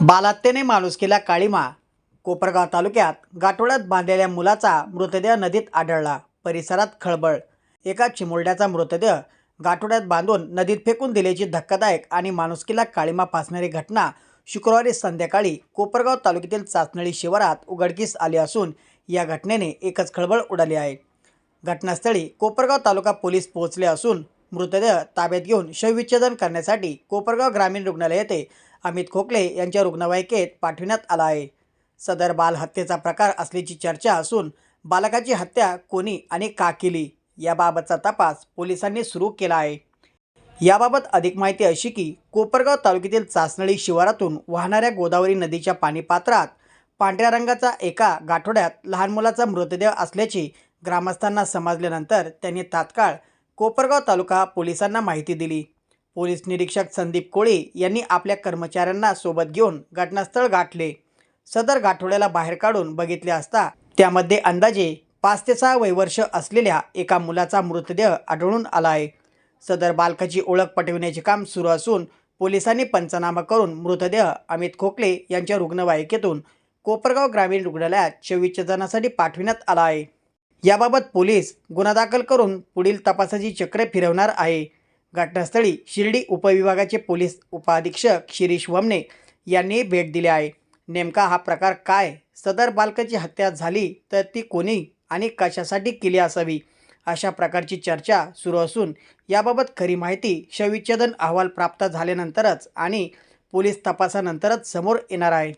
बालात्तेने माणुसकीला काळीमा. कोपरगाव तालुक्यात गाठोड्यात बांधलेल्या मुलाचा मृतदेह नदीत आढळला. परिसरात खळबळ. एका चिमुरड्याचा मृतदेह गाठोड्यात बांधून नदीत फेकून दिल्याची धक्कादायक आणि माणुसकीला काळीमा फासणारी घटना शुक्रवारी संध्याकाळी कोपरगाव तालुक्यातील चाचणळी शिवारात उघडकीस आली असून या घटनेने एकच खळबळ उडाली आहे. घटनास्थळी कोपरगाव तालुका पोलीस पोहोचले असून मृतदेह ताब्यात घेऊन शवविच्छेदन करण्यासाठी कोपरगाव ग्रामीण रुग्णालय येथे अमित खोकले यांच्या रुग्णवाहिकेत पाठविण्यात आला आहे. सदर बाल हत्येचा प्रकार असल्याची चर्चा असून बालकाची हत्या कोणी आणि का केली याबाबतचा तपास पोलिसांनी सुरू केला आहे. याबाबत अधिक माहिती अशी की कोपरगाव तालुक्यातील चासनळी शिवारातून वाहणाऱ्या गोदावरी नदीच्या पाणीपात्रात पांढऱ्या रंगाचा एका गाठोड्यात लहान मुलाचा मृतदेह असल्याची ग्रामस्थांना समजल्यानंतर त्यांनी तात्काळ कोपरगाव तालुका पोलिसांना माहिती दिली. पोलीस निरीक्षक संदीप कोळे यांनी आपल्या कर्मचाऱ्यांना सोबत घेऊन घटनास्थळ गाठले. सदर गाठोड्याला बाहेर काढून बघितले असता त्यामध्ये अंदाजे पाच ते सहा वयवर्ष असलेल्या एका मुलाचा मृतदेह आढळून आला आहे. सदर बालकाची ओळख पटविण्याचे काम सुरू असून पोलिसांनी पंचनामा करून मृतदेह अमित खोकले यांच्या रुग्णवाहिकेतून कोपरगाव ग्रामीण रुग्णालयात शवविच्छेदनासाठी पाठविण्यात आला आहे. याबाबत पोलीस गुन्हा दाखल करून पुढील तपासाची चक्रे फिरवणार आहे. घटनास्थळी शिर्डी उपविभागाचे पोलीस उपअधीक्षक शिरीष वमने यांनी भेट दिली आहे. नेमका हा प्रकार काय? सदर बालकाची हत्या झाली तर ती कोणी आणि कशासाठी केली असावी? अशा प्रकारची चर्चा सुरू असून याबाबत खरी माहिती शवविच्छेदन अहवाल प्राप्त झाल्यानंतरच आणि पोलीस तपासानंतरच समोर येणार आहे.